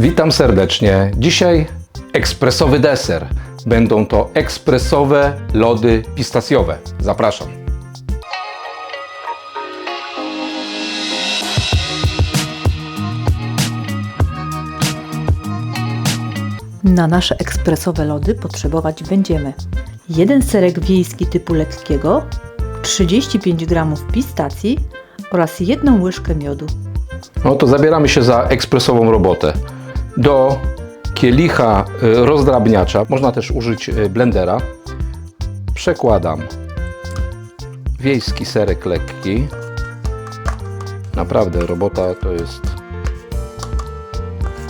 Witam serdecznie. Dzisiaj ekspresowy deser. Będą to ekspresowe lody pistacjowe. Zapraszam. Na nasze ekspresowe lody potrzebować będziemy jeden serek wiejski typu lekkiego, 35 g pistacji oraz jedną łyżkę miodu. No to zabieramy się za ekspresową robotę. Do kielicha y, rozdrabniacza, można też użyć y, blendera, przekładam wiejski serek lekki. Naprawdę robota to jest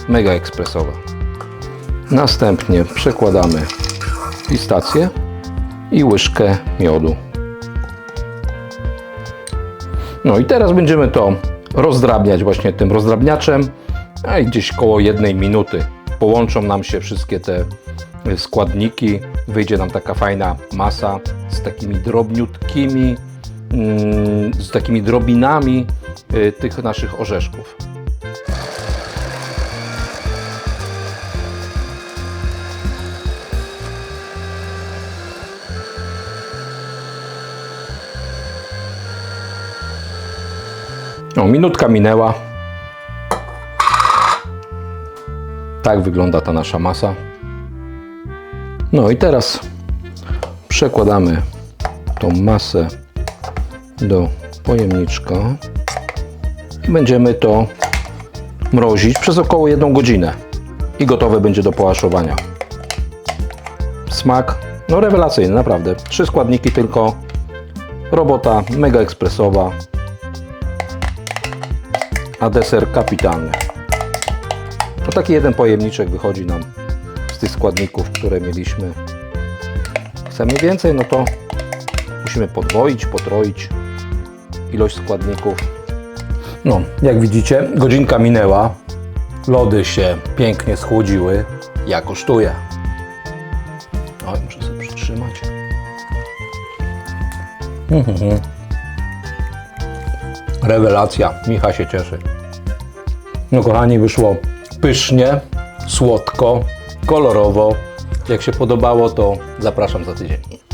mega ekspresowa. Następnie przekładamy pistację i łyżkę miodu. No i teraz będziemy to rozdrabniać właśnie tym rozdrabniaczem, a i gdzieś koło jednej minuty połączą nam się wszystkie te y, składniki, wyjdzie nam taka fajna masa z takimi drobniutkimi, mm, z takimi drobinami y, tych naszych orzeszków. No, minutka minęła. Tak wygląda ta nasza masa. No i teraz przekładamy tą masę do pojemniczka i będziemy to mrozić przez około 1 godzinę i gotowe będzie do połaszowania. Smak, no rewelacyjny, naprawdę. Trzy składniki tylko. Robota mega ekspresowa, a deser kapitalny. To taki jeden pojemniczek wychodzi nam z tych składników, które mieliśmy. Chcemy więcej, no to musimy podwoić, potroić ilość składników. No, jak widzicie, godzinka minęła. Lody się pięknie schłodziły. Ja kosztuję. Oj, muszę sobie przytrzymać. Mhm. Rewelacja. Micha się cieszy. No kochani, wyszło pysznie, słodko, kolorowo. Jak się podobało, to zapraszam za tydzień.